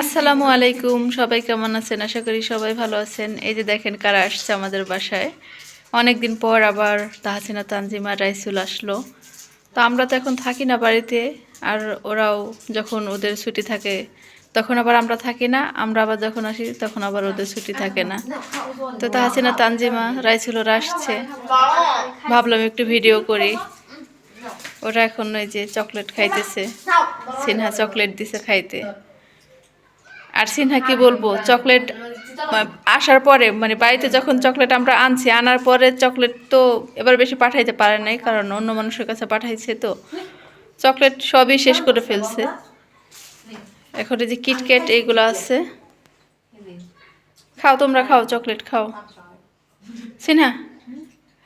আসসালামু আলাইকুম, সবাই কেমন আছেন? আশা করি সবাই ভালো আছেন। এই যে দেখেন কারা আসছে আমাদের বাসায়। অনেকদিন পর আবার তাহাসিনা, তানজিমা, রাইসুল আসলো। তো আমরা তো এখন থাকি না বাড়িতে, আর ওরাও যখন ওদের ছুটি থাকে, তখন আবার আমরা থাকি না। আমরা আবার যখন আসি, তখন আবার ওদের ছুটি থাকে না। তো তাহাসিনা, তানজিমা রাইসুল ওরা আসছে। ভাবলাম একটু ভিডিও করি। ওরা এখন ওই যে চকলেট খাইতেছে। সিনহা চকলেট দিছে খাইতে। আর সিনহা কি বলব, চকলেট আসার পরে মানে বাড়িতে যখন চকলেট আমরা আনছি, আনার পরে চকলেট তো এবার বেশি পাঠাইতে পারে নাই, কারণ অন্য মানুষের কাছে পাঠাইছে তো। চকলেট সবই শেষ করে ফেলছে। এখন এই যে কিটক্যাট এইগুলো আছে। খাও, তোমরা খাও, চকলেট খাও। সিনহা,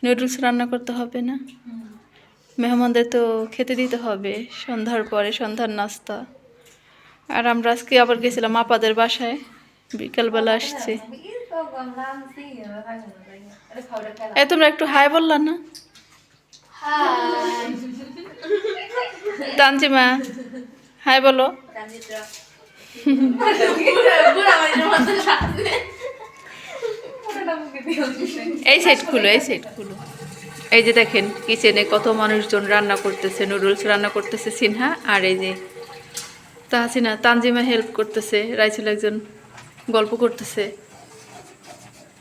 নুডলস রান্না করতে হবে না? মেহমানদের তো খেতে দিতে হবে, সন্ধ্যার পরে সন্ধ্যার নাস্তা। আর আমরা আজকে আবার গেছিলাম আপাদের বাসায়। বিকালবেলা আসছি। এ, তোমরা একটু হাই বললা না? তানজিমা, হাই বলো। এই সাইড খুলো এই সাইড খুলো এই যে দেখেন কিচেনে কত মানুষজন রান্না করতেছে নুডলস রান্না করতেছে সিনহা আর এই যে তাহাসিনা তানজিমা হেল্প করতেছে, রাইসুল একজন গল্প করতেছে।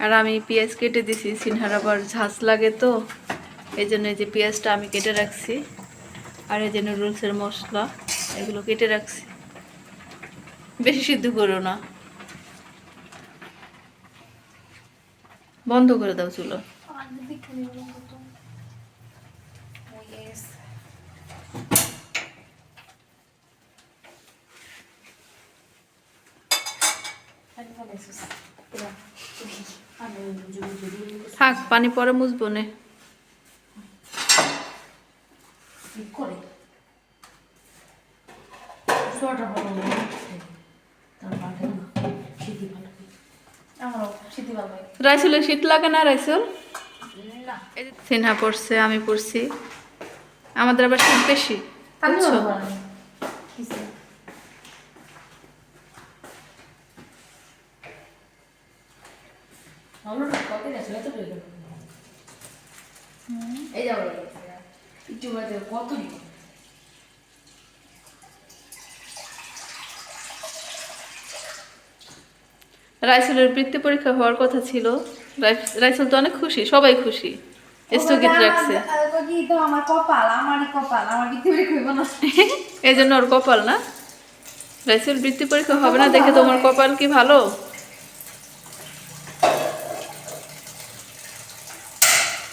আর আমি পেঁয়াজ কেটে দিছি, সিনহার আবার ঝাঁজ লাগে তো, এই জন্য যে পেঁয়াজটা আমি কেটে রাখছি। আর এই যে নুডলসের মশলা, এগুলো কেটে রাখছি। বেশি সিদ্ধ করো না। বন্ধ করে দাও চুলো। থাক পানি পরে মুছবো নে। রাইসুলের শীত লাগে না রাইসুল? সিনহা পড়ছে আমি পড়ছি। আমাদের আবার শীত বেশি বুঝছ কিসে ভালো না কত গেছে এত করে গেল এই যাব কত রাইসুলের বৃত্তি পরীক্ষা হওয়ার কথা ছিল। রাই- রাইসুল তো অনেক খুশি সবাই খুশি। স্থগিত রাখছে কি তো আমার কপাল আমারই কপাল আমার পৃথিবীর কইব না। এই জন্য ওর কপাল না? রাইসুল বৃত্তি পরীক্ষা হবে না দেখে তোমার কপাল কি ভালো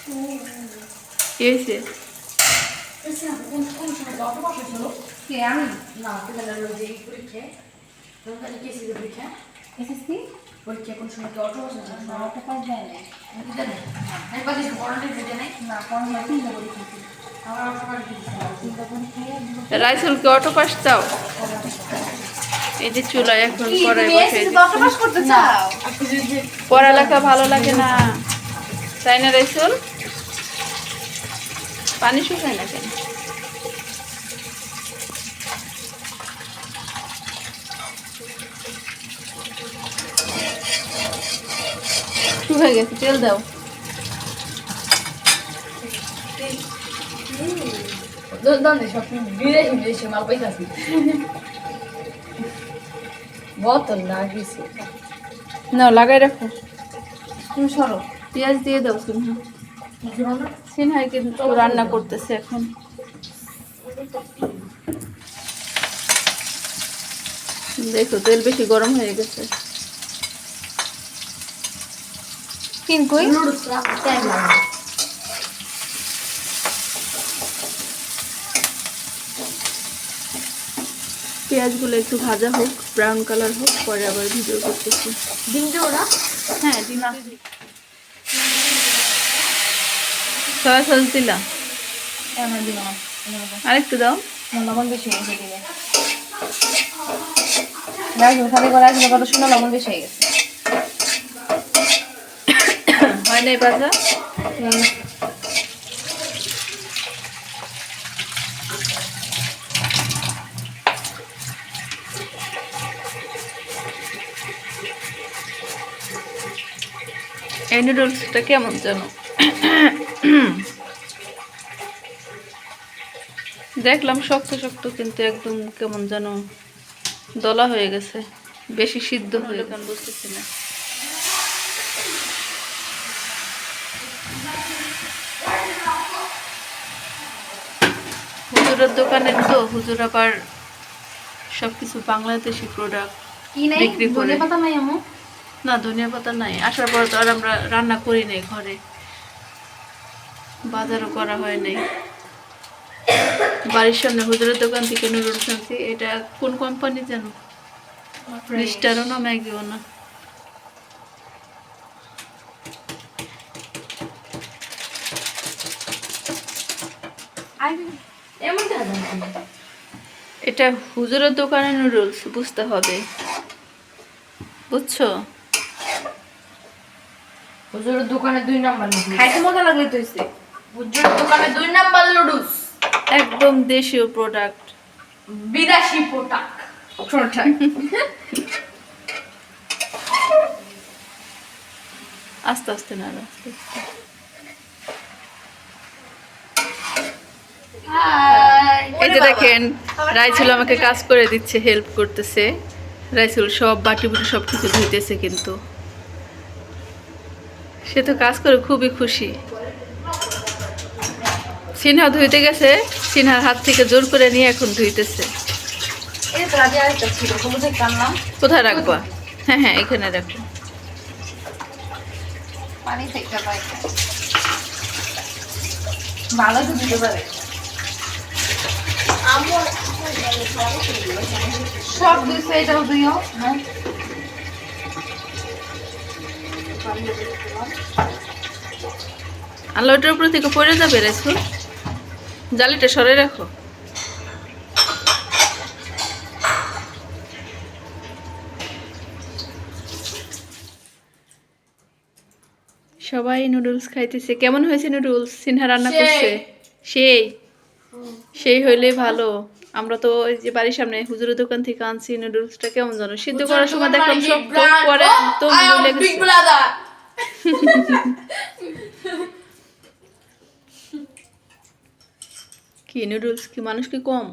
কি হয়েছে কোন কোন সময় অত বছর ছিল কে আমি না তোমাদের ওই পরীক্ষা পরীক্ষা পরীক্ষা কোন সময় কি বছর ছিল না ওটা কাজ দেয় না নাই তিনটা পরীক্ষা রাইসুলকে অটো পাস চাও? এই যে চুলা এখন তুমি বসে পাস পড়ালেখা ভালো লাগে না। তাই না রাইসুল? পানি শুকায় না কেন? শুকায় গেছে তেল দাও। না না লাগাই রাখো। তুমি সরো। পেঁয়াজ দিয়ে দাও সিনহা সিনহাই কিন্তু রান্না করতেছে এখন। দেখো তেল বেশি গরম হয়ে গেছে। পেঁয়াজগুলো একটু ভাজা হোক ব্রাউন কালার হোক পরে আবার ভিডিও করতেছি। ডিম দেবো না হ্যাঁ সয়া সস আমার আরেকটু দাও। লবণ বেশি হয়ে গেছে দিলে। খালি করে কত সুন্দর লবণ বেশি হয়ে গেছে। হয় নাই ভাজা এই নুডলসটা কেমন যেন দেখলাম শক্ত শক্ত কিন্তু একদম কেমন যেন দলা হয়ে গেছে। বেশি সিদ্ধ হয়ে গেছে বুঝতেছি না। হুজুরের দোকানের তো হুজুর আবার সবকিছু বাংলাদেশি প্রোডাক্ট বিক্রি করে। না, ধনিয়া পাতা নাই। আসার পর তো আর আমরা রান্না করি নাই ঘরে। বাজারও করা হয় নাই। বাড়ির সামনে হুজুরের দোকান থেকে নুডলস আনছি। এটা কোন কোম্পানি জানো? মিস্টারও না ম্যাগিও না। এটা হুজুরের দোকানে নুডলস, বুঝতে হবে। বুঝছ? হুজুরের দোকানে দুই নাম্বার খাইতে মজা লাগলে তো হইছে। হুজুরের দোকানে দুই নাম্বার নুডলস একদম দেশীয় প্রোডাক্ট বিরাশি পোটাক পোটাক আস্তে আস্তে না আস্তে আস্তে। এই যে দেখেন রাইচুল আমাকে কাজ করে দিচ্ছে হেল্প করতেছে। রাইচুল সব বাটি বুটি সব কিছু ধুইতেছে কিন্তু। সে তো কাজ করে খুবই খুশি। সিনহা ধুইতে গেছে সিনহার হাত থেকে জোর করে নিয়ে এখন ধুইতেছে। কোথায় রাখবা? হ্যাঁ হ্যাঁ এখানে রাখো। পানি থেকে পাই ভালো তো দিতে পারে। সব দিছে এটাও দিও হ্যাঁ। আল্লাহ ওটার উপর থেকে পড়ে যাবে রাইচুল জালিটা সরে রাখো। সবাই নুডলস খাইতেছে। কেমন হয়েছে নুডলস? সিনহা রান্না করছে? সেই। সেই হইলে ভালো। আমরা তো ওই যে বাড়ির সামনে হুজুরের দোকান থেকে আনছি নুডলসটা। কেমন জানো সিদ্ধ করার সময় দেখলাম সব টক পরে তো কি নুডলস কি? মানুষ কি কম?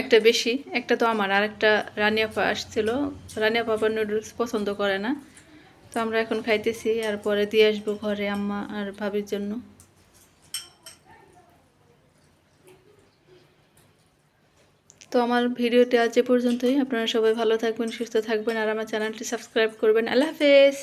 একটা বেশি, একটা তো আমার, আর একটা রানিয়াপা আসছিল। রানিয়াপা আবার নুডলস পছন্দ করে না। তো আমরা এখন খাইতেছি, আর পরে দিয়ে আসব ঘরে আম্মা আর ভাবির জন্য। তো আমার ভিডিওটি আজ এ পর্যন্তই। আপনারা সবাই ভালো থাকবেন, সুস্থ থাকবেন, আর আমার চ্যানেলটি সাবস্ক্রাইব করবেন। আল্লাহ হাফেজ!